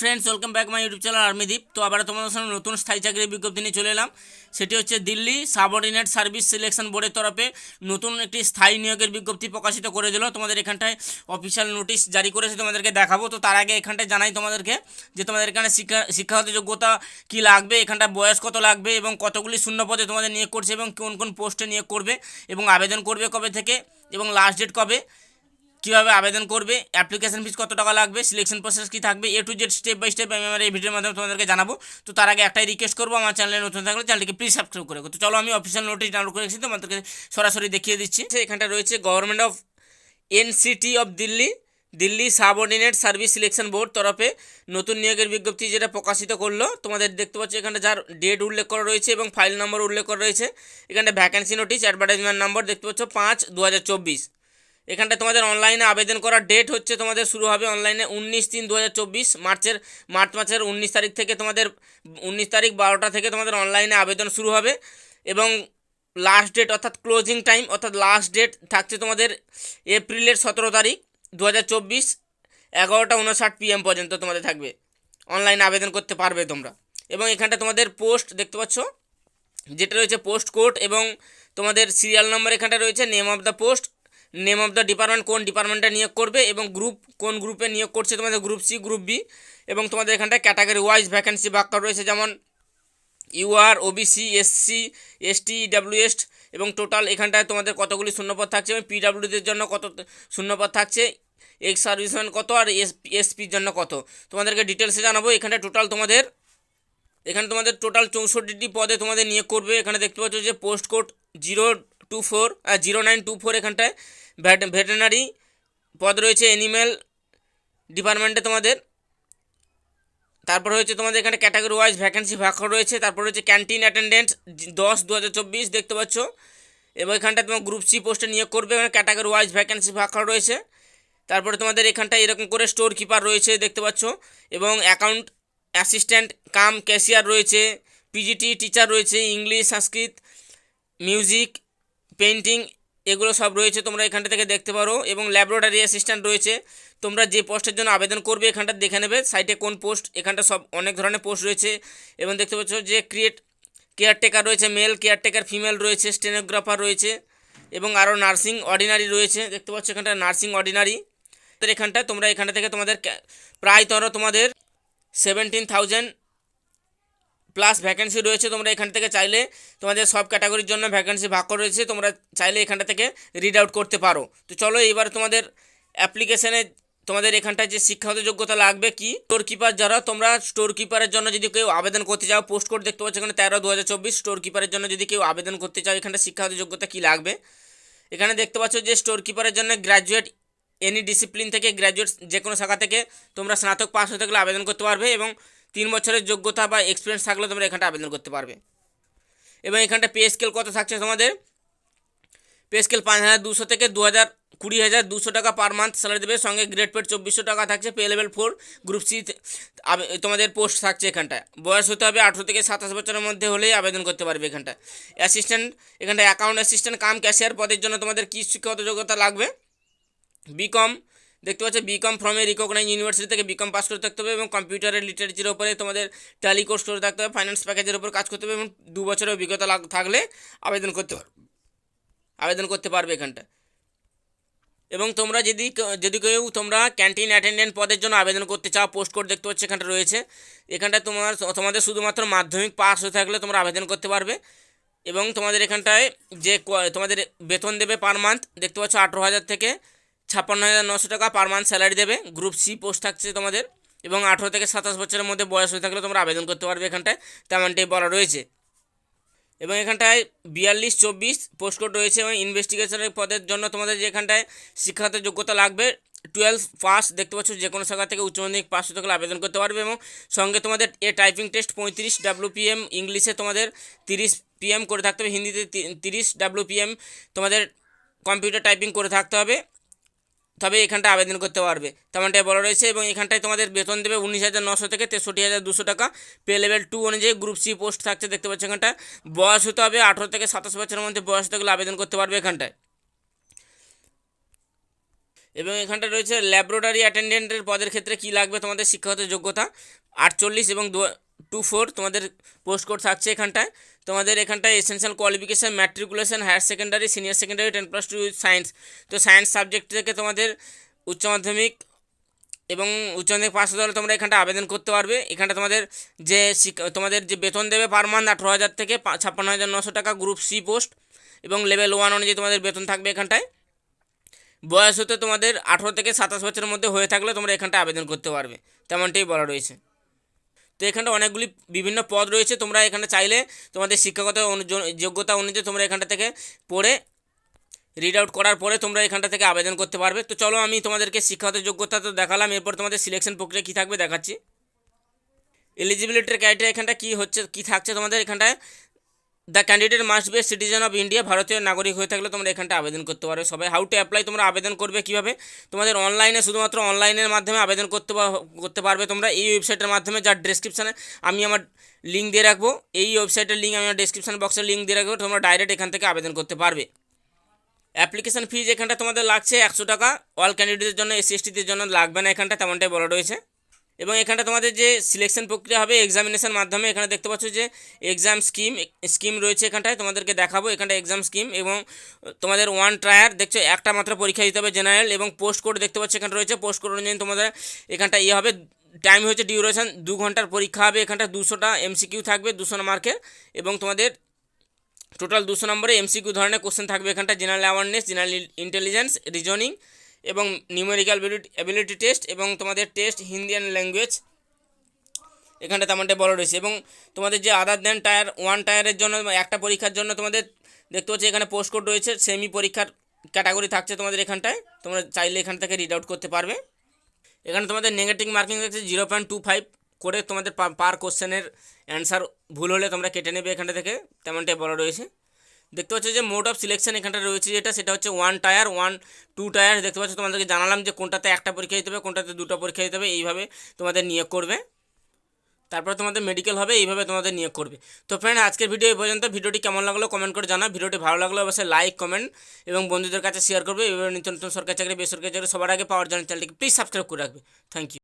Friends welcome back my YouTube channel Armydeep তো আবার তোমাদের সামনে নতুন স্থায়ী চাকরির বিজ্ঞপ্তি নিয়ে চলে এলাম। সেটি হচ্ছে দিল্লি সাবঅর্ডিনেট সার্ভিস সিলেকশন বোর্ডের তরফে নতুন একটি স্থায়ী নিয়োগের বিজ্ঞপ্তি প্রকাশিত করে দিল। তোমাদের এখানটায় অফিসিয়াল নোটিশ জারি করেছে, তোমাদেরকে দেখাবো। তো তার আগে এখানটায় জানাই তোমাদেরকে যে তোমাদের এখানে শিক্ষা, শিক্ষাগত যোগ্যতা কি লাগবে, এখানটা বয়স কত লাগবে এবং কতগুলি শূন্য পদে তোমাদের নিয়োগ করছে এবং কোন কোন পোস্টে নিয়োগ করবে এবং আবেদন করবে কবে থেকে এবং লাস্ট ডেট কবে। কীভাবে আবেদন করবে অ্যাপ্লিকেশন ফিস কত টাকা লাগবে সিলেকশন প্রসেস কী থাকবে A to Z step by step আমি আমার এই ভিডিওর মাধ্যমে তোমাদেরকে জানাব। তো তার আগে একটাই রিকোয়েস্ট করব, আমার চ্যানেলে নতুন থাকলে চ্যানেলটিকে প্লিজ সাবস্ক্রাইব করে। তো চলো আমি অফিসিয়াল নোটিশ ডাউনলোড করে রেখেছি, তোমাদেরকে সরাসরি দেখিয়ে দিচ্ছি। এখানটা রয়েছে government of NCT of Delhi Delhi subordinate service selection board তরফে নতুন নিয়োগের বিজ্ঞপ্তি যেটা প্রকাশিত করল। তোমাদের দেখতে পাচ্ছ এখানে যার ডেট উল্লেখ করা রয়েছে এবং ফাইল নম্বর উল্লেখ করা রয়েছে। এখানটা ভ্যাকেন্সি নোটিশ অ্যাডভার্টাইজমেন্ট নম্বর দেখতে পাচ্ছ পাঁচ দু এখানটা তোমাদের অনলাইনে আবেদন করার ডেট হচ্ছে তোমাদের শুরু হবে অনলাইনে উনিশ তিন দু মার্চের, মার্চ মাসের উনিশ তারিখ থেকে তোমাদের, উনিশ তারিখ বারোটা থেকে তোমাদের অনলাইনে আবেদন শুরু হবে। এবং লাস্ট ডেট অর্থাৎ ক্লোজিং টাইম অর্থাৎ লাস্ট ডেট থাকছে তোমাদের এপ্রিলের সতেরো তারিখ দু হাজার চব্বিশ, এগারোটা উনষাট পিএম পর্যন্ত তোমাদের থাকবে। অনলাইনে আবেদন করতে পারবে তোমরা। এবং এখানটা তোমাদের পোস্ট দেখতে পাচ্ছ, যেটা রয়েছে পোস্ট কোড এবং তোমাদের সিরিয়াল নাম্বার এখানটা রয়েছে name of the post name of the department কোন ডিপার্টমেন্টে নিয়োগ করবে এবং গ্রুপ কোন গ্রুপে নিয়োগ করছে তোমাদের গ্রুপ সি গ্রুপ বি এবং তোমাদের এখানটায় ক্যাটাগরি ওয়াইজ ভ্যাকেন্সি করা রয়েছে যেমন UR OBC SC ST W S এবং টোটাল এখানটায় তোমাদের কতগুলি শূন্যপদ থাকছে এবং পিডাব্লিউদের জন্য কত শূন্যপদ থাকছে এক্স সার্ভিসম্যান কত আর এস এসপির জন্য কত? তোমাদেরকে ডিটেলসে জানাব, এখানটা টোটাল তোমাদের, এখানে তোমাদের টোটাল চৌষট্টিটি পদে তোমাদের নিয়োগ করবে, এখানে দেখতে পাচ্ছ যে post code zero two four zero nine two four এখানটায়। ভ্যাট ভেটেনারি পদ রয়েছে অ্যানিম্যাল ডিপার্টমেন্টে তোমাদের। তারপর হচ্ছে তোমাদের এখানে ক্যাটাগরি ওয়াইজ ভ্যাকেন্সি ভাগ রয়েছে। তারপর হচ্ছে ক্যান্টিন অ্যাটেন্ডেন্ট দশ দু দেখতে পাচ্ছ। এবং এখানটায় তোমার গ্রুপ সি পোস্টে নিয়োগ করবে। এখানে ক্যাটাগরি ওয়াইজ ভ্যাকেন্সি ভাগ রয়েছে। তারপরে তোমাদের এখানটায় এরকম করে স্টোর কিপার রয়েছে দেখতে পাচ্ছ। এবং অ্যাকাউন্ট অ্যাসিস্ট্যান্ট কাম ক্যাশিয়ার রয়েছে। পিজিটি টিচার রয়েছে। ইংলিশ সংস্কৃত মিউজিক পেন্টিং এগুলো সব রয়েছে, তোমরা এখানটা থেকে দেখতে পারো। এবং ল্যাবরেটরি অ্যাসিস্ট্যান্ট রয়েছে, তোমরা যে পোস্টের জন্য আবেদন করবে এখানটা দেখে নেবে, সাইটে কোন পোস্ট, এখানটা সব অনেক ধরনের পোস্ট রয়েছে। এবং দেখতে পাচ্ছ যে ক্রিয়েট, কেয়ারটেকার রয়েছে, মেল কেয়ারটেকার, ফিমেল রয়েছে, স্টেনোগ্রাফার রয়েছে, এবং আরও নার্সিং অর্ডিনারি রয়েছে। দেখতে পাচ্ছ এখানটা নার্সিং অর্ডিনারি। এখানটায় তোমরা এখানটা থেকে তোমাদের প্রায় ধরো তোমাদের সেভেন্টিন থাউজেন্ড প্লাস ভ্যাকেন্সি রয়েছে, তোমরা এখান থেকে চাইলে তোমাদের সব ক্যাটাগরির জন্য ভ্যাকেন্সি ভাগ করা রয়েছে, তোমরা চাইলে এখানটা থেকে রিড আউট করতে পারো। তো চলো এবার তোমাদের অ্যাপ্লিকেশানে তোমাদের এখানটায় যে শিক্ষাগত যোগ্যতা লাগবে কি? স্টোর কিপার যারা, তোমরা স্টোর কিপারের জন্য যদি কেউ আবেদন করতে চাও পোস্ট কোড দেখতে পাচ্ছ এখানে তেরো দু স্টোর কিপারের জন্য যদি কেউ আবেদন করতে চাও এখানটা শিক্ষাগত যোগ্যতা কি লাগবে? এখানে দেখতে পাচ্ছ যে স্টোর কিপারের জন্য গ্র্যাজুয়েট এনি ডিসিপ্লিন থেকে গ্র্যাজুয়েট যে কোনো শাখা থেকে তোমরা স্নাতক পাস হতে গেলে আবেদন করতে পারবে এবং তিন বছরের যোগ্যতা বা এক্সপিরিয়েন্স থাকলে তোমরা এখানটা আবেদন করতে পারবে। এবং এখানটা পে স্কেল কত থাকছে তোমাদের? পে স্কেল পাঁচ হাজার দুশো থেকে দু হাজার কুড়ি হাজার দুশো টাকা পার মান্থ স্যালারি দেবে। সঙ্গে গ্রেড পেড চব্বিশশো টাকা থাকছে pay level four group C তোমাদের পোস্ট থাকছে এখানটায় বয়স হতে হবে আঠেরো থেকে সাতাশ বছরের মধ্যে হলেই আবেদন করতে পারবে এখানটায় অ্যাসিস্ট্যান্ট এখানটায় অ্যাকাউন্ট অ্যাসিস্ট্যান্ট কাম ক্যাশিয়ার পদের জন্য তোমাদের কী শিক্ষাগত যোগ্যতা লাগবে? বিকম দেখতে পাচ্ছ বিকম ফ্রম রিকগনাইজ ইউনিভার্সিটি থেকে বিকম পাস করে থাকতে হবে এবং কম্পিউটারের লিটারেচারের উপরে তোমাদের ট্যালি কোর্স করে থাকতে হবে ফাইন্যান্স প্যাকেজের উপর কাজ করতে হবে এবং দু বছরের অভিজ্ঞতা থাকলে আবেদন করতে পারবে। আবেদন করতে পারবে এখানটা এবং তোমরা যদি যদি কেউ তোমরা ক্যান্টিন অ্যাটেন্ডেন্ট পদের জন্য আবেদন করতে চাও পোস্ট কোড দেখতে পাচ্ছ, এখানটা রয়েছে। এখানটা তোমার, তোমাদের শুধুমাত্র মাধ্যমিক পাস হয়ে থাকলে তোমরা আবেদন করতে পারবে। এবং তোমাদের এখানটায় যে তোমাদের বেতন দেবে পার মান্থ দেখতে পাচ্ছ, আঠেরো হাজার থেকে ছাপ্পান্ন হাজার নশো টাকা পার মান্থ স্যালারি দেবে। গ্রুপ সি পোস্ট থাকছে তোমাদের এবং আঠেরো থেকে সাতাশ বছরের মধ্যে বয়স হয়ে থাকলে তোমরা আবেদন করতে পারবে এখানটায়। তেমনটাই বলা রয়েছে। এবং এখানটায় বিয়াল্লিশ, চব্বিশ পোস্ট কোড রয়েছে এবং ইনভেস্টিগেশনের পদের জন্য তোমাদের যে এখানটায় শিক্ষাগত যোগ্যতা লাগবে টুয়েলভ পাস দেখতে পাচ্ছ, যে কোনো শাখা থেকে উচ্চ মাধ্যমিক পাস হতে গেলে আবেদন করতে পারবে এবং সঙ্গে তোমাদের এ টাইপিং টেস্ট পঁয়ত্রিশ ডাব্লিউপিএম ইংলিশে তোমাদের তিরিশ পিএম করে থাকতে হবে, হিন্দিতে তিরিশ ডাব্লিউপিএম তোমাদের কম্পিউটার টাইপিং করে থাকতে হবে। তবে এখানটায় আবেদন করতে পারবে। তেমনটাই বলা রয়েছে এবং এখানটায় তোমাদের বেতন দেবে উনিশ হাজার নশো থেকে তেষট্টি হাজার দুশো টাকা। পে লেভেল টু অনুযায়ী গ্রুপ সি পোস্ট থাকছে, দেখতে পাচ্ছ এখানটায় বয়স হতে হবে আঠেরো থেকে সাতাশ বছরের মধ্যে বয়স হতে গেলে আবেদন করতে পারবে এখানটায়। এবং এখানটা রয়েছে ল্যাবরেটরি অ্যাটেন্ডেন্টের পদের ক্ষেত্রে কী লাগবে তোমাদের শিক্ষাগত যোগ্যতা? আটচল্লিশ এবং টু ফোর তোমাদের পোস্ট কোড থাকছে এখানটায়। তোমাদের এখানটায় essential qualification matriculation higher secondary senior secondary ten plus two science তো সায়েন্স সাবজেক্ট থেকে তোমাদের উচ্চ মাধ্যমিক এবং উচ্চ মাধ্যমিক হতে হলে তোমরা এখানটা আবেদন করতে পারবে। এখানটা তোমাদের যে তোমাদের যে বেতন দেবে পার মান্থ আঠেরো হাজার থেকে ছাপ্পান্ন হাজার নশো টাকা গ্রুপ সি পোস্ট এবং লেভেল ওয়ান অনুযায়ী তোমাদের বেতন থাকবে এখানটায়। বয়স হতে তোমাদের আঠেরো থেকে সাতাশ বছরের মধ্যে হয়ে থাকলে তোমরা এখানটা আবেদন করতে পারবে। তেমনটাই বলা রয়েছে। তো এখানটা অনেকগুলি বিভিন্ন পদ রয়েছে। তোমরা এখানে চাইলে তোমাদের শিক্ষাগত যোগ্যতা অনুযায়ী তোমরা এখানটা থেকে পড়ে রিড আউট করার পরে তোমরা এখানটা থেকে আবেদন করতে পারবে। তো চলো আমি তোমাদেরকে শিক্ষাগত যোগ্যতা তো দেখালাম, এরপর তোমাদের সিলেকশন প্রক্রিয়া কী থাকবে দেখাচ্ছি। এলিজিবিলিটির ক্রাইটেরিয়া এখানটা কী হচ্ছে, কী থাকছে তোমাদের এখানটায়? The candidate must be citizen of India ভারতীয় নাগরিক হয়ে থাকলে তোমরা এখানটা আবেদন করতে পারবে সবাই হাউ টু অ্যাপ্লাই তোমরা আবেদন করবে কীভাবে? তোমাদের অনলাইনে শুধুমাত্র অনলাইনের মাধ্যমে আবেদন করতে করতে পারবে তোমরা। এই ওয়েবসাইটের মাধ্যমে যার ডেসক্রিপশানে আমি আমার লিঙ্ক দিয়ে রাখব। এই ওয়েবসাইটের লিঙ্ক আমি আমার ডেসক্রিপশন বক্সের লিঙ্ক দিয়ে রাখব, তোমরা ডাইরেক্ট এখান থেকে আবেদন করতে পারবে। অ্যাপ্লিকেশন ফিজ এখানটা তোমাদের লাগছে একশো টাকা। অল ক্যান্ডিডেটের জন্য এসসি এসটিদের জন্য লাগবে না এখানটা, তেমনটাই বলা রয়েছে। এবং এখানটা তোমাদের যে সিলেকশন প্রক্রিয়া হবে এক্সামিনেশন মাধ্যমে, এখানে দেখতে পাচ্ছ যে এক্সাম স্কিম স্কিম রয়েছে এখানটায়, তোমাদেরকে দেখাবো এখানটা এক্সাম স্কিম এবং তোমাদের ওয়ান ট্রায়ার দেখছ একটা মাত্র পরীক্ষা দিতে হবে জেনারেল এবং পোস্ট কোড দেখতে পাচ্ছ এখানে রয়েছে পোস্ট কোড অনুযায়ী তোমাদের এখানটা ইয়ে হবে টাইম হচ্ছে ডিউরেশন দু ঘণ্টার পরীক্ষা হবে এখানটা, দুশোটা এমসিকিউ থাকবে, দুশো মার্কের এবং তোমাদের টোটাল দুশো নম্বরে এমসিকিউ ধরনের কোশ্চেন থাকবে এখানটা general awareness general intelligence reasoning এবং নিউমেরিক্যাল অ্যাবিলিটি টেস্ট এবং তোমাদের টেস্ট হিন্দি অ্যান্ড ল্যাঙ্গুয়েজ এখানটা তেমনটা বড় রয়েছে এবং তোমাদের যে আদার দেন টায়ার ওয়ান টায়ারের জন্য একটা পরীক্ষার জন্য তোমাদের দেখতে পাচ্ছি এখানে পোস্ট কোড রয়েছে সেমি পরীক্ষার ক্যাটাগরি থাকছে তোমাদের এখানটায়, তোমরা চাইলে এখান থেকে রিড আউট করতে পারবে। এখানে তোমাদের নেগেটিভ মার্কিং দেখছে জিরো পয়েন্ট টু ফাইভ করে তোমাদের পার কোশ্চেনের অ্যান্সার ভুল হলে তোমরা কেটে নেবে এখানটা থেকে, তেমনটাই বলা রয়েছে। দেখতে পাচ্ছ যে মোড অফ সিলেকশন এখানটা রয়েছে যেটা, সেটা হচ্ছে one tier one two tier দেখতে পাচ্ছ তোমাদেরকে জানালাম যে কোনটাতে একটা পরীক্ষা দিতে হবে, কোনটাতে দুটো পরীক্ষা দিতে হবে, এইভাবে তোমাদের নিয়োগ করবে। তারপরে তোমাদের মেডিকেল হবে, এইভাবে তোমাদের নিয়োগ করবে। তো ফ্রেন্ড আজকের ভিডিও এই পর্যন্ত। ভিডিওটি কেমন লাগল কমেন্ট করে জানা ভিডিওটি ভালো লাগলে অবশ্যই লাইক কমেন্ট এবং বন্ধুদের কাছে শেয়ার করবে। এইভাবে নিত্য নতুন সরকারি চাকরি, বেসরকারি চাকরি সবার আগে পাওয়ার জন্য চ্যানেলটিকে প্লিজ সাবস্ক্রাইব করে রাখবে। Thank you